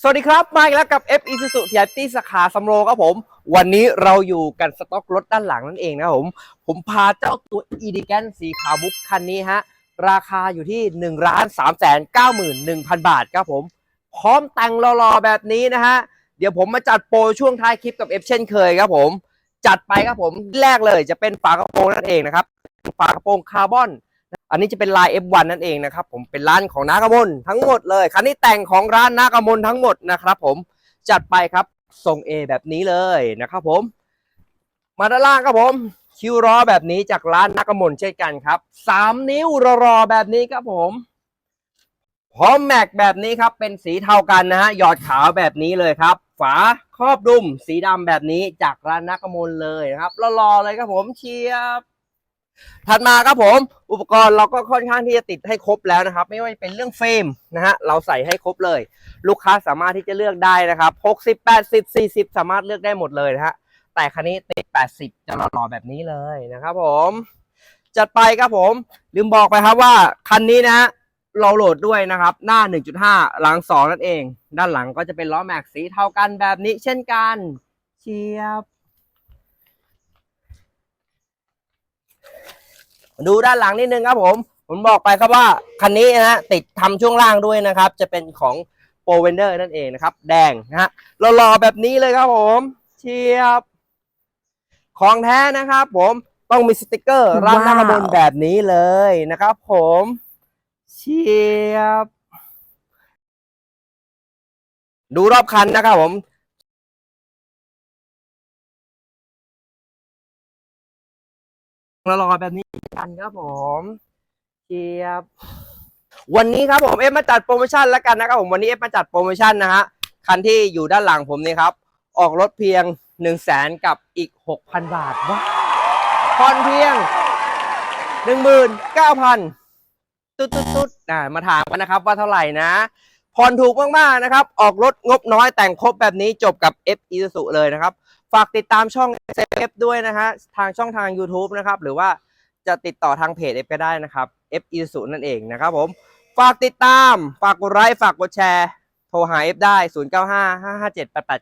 สวัสดีครับ มาอีกแล้วกับ F e s u z u ที่ที่สาขาสำโรงครับผม วันนี้เราอยู่กันสต็อกรถด้านหลังนั่นเองนะผม ผมพาเจ้าตัว e d i g a n สีขาวมุกคันนี้ฮะ ราคาอยู่ที่1นึ่งล้านสามแสนเก้าหมื่นหนึ่งพันบาทครับผม พร้อมแต่งรอๆแบบนี้นะฮะ เดี๋ยวผมมาจัดโปรช่วงท้ายคลิปกับ F เช่นเคยครับผม จัดไปครับผมแรกเลยจะเป็นฝากระโปรงนั่นเองนะครับ ฝากระโปรงคาร์บอน อันนี้จะเป็นลาย F1 นั่นเองนะครับผมเป็นร้านของนากมลทั้งหมดเลยคันนี้แต่งของร้านนากมลทั้งหมดนะครับผมจัดไปครับทรง A แบบนี้เลยนะครับผม มาด้านล่างครับผม คิวรอแบบนี้จากร้านนากมลเช่นกันครับสามนิ้วรอๆแบบนี้ครับผมพร้อมแม็กแบบนี้ครับเป็นสีเทากันนะฮะหยอดขาวแบบนี้เลยครับ ฝาครอบดุมสีดำแบบนี้จากร้านนักมลเลยนะครับรอๆเลยครับผมเชียบ ถัดมาครับผมอุปกรณ์เราก็ค่อนข้างที่จะติดให้ครบแล้วนะครับ ไม่ว่าจะเป็นเรื่องเฟรมนะฮะเราใส่ให้ครบเลย ลูกค้าสามารถที่จะเลือกได้นะครับ60 80 40 สามารถเลือกได้หมดเลยนะฮะแต่คันนี้ติด 80 จะหล่อแบบนี้เลยนะครับผมจัดไปครับผมลืมบอกไปครับว่าคันนี้นะฮะเราโหลดด้วยนะครับ หน้า 1.5 หลัง 2 นั่นเอง ด้านหลังก็จะเป็นล้อแม็กสีเท่ากันแบบนี้เช่นกันเชียบ ดูด้านหลังนิดนึงครับผม ผมบอกไปครับว่าคันนี้นะฮะติดทำช่วงล่างด้วยนะครับ จะเป็นของโปรเวนเดอร์นั่นเองนะครับ แดงนะฮะหล่อๆแบบนี้เลยครับผมเชียบ ของแท้นะครับผมต้องมีสติกเกอร์ร้านหน้ากระบนแบบนี้เลยนะครับผมเชียบ ดูรอบคันนะครับผม รอแบบนี้กันครับผมเชียบวันนี้ครับผมเอฟมาจัดโปรโมชั่นแล้วกันนะครับผมวันนี้เอฟมาจัดโปรโมชั่นนะฮะคันที่อยู่ด้านหลังผมนี่ครับ ออกรถเพียง1นึ่งแสนกับอีก 6,000 บาทว้าผ่อนเพียง 19,000 ตุ๊ดตุ๊ดตุ๊ดอ่ามาถามกันนะครับว่าเท่าไหร่นะผ่อนถูกมาก ๆ นะครับ ออกรถงบน้อยแต่งครบแบบนี้จบกับ F i s u เลยนะครับ ฝากติดตามช่อง SF ด้วยนะฮะทางช่องทาง YouTube นะครับ หรือว่าจะติดต่อทางเพจ F ก็ได้นะครับ F i s u นั่นเองนะครับผม ฝากติดตาม ฝากกดไลค์ฝากกดแชร์ โทรหา F ได้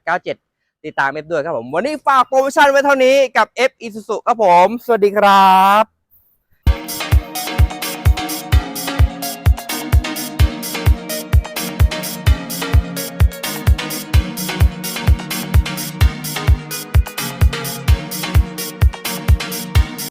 0955578897 ติดตาม F ด้วยครับผม วันนี้ฝากโปรโมชั่นไว้เท่านี้กับ F i s u ครับผม สวัสดีครับ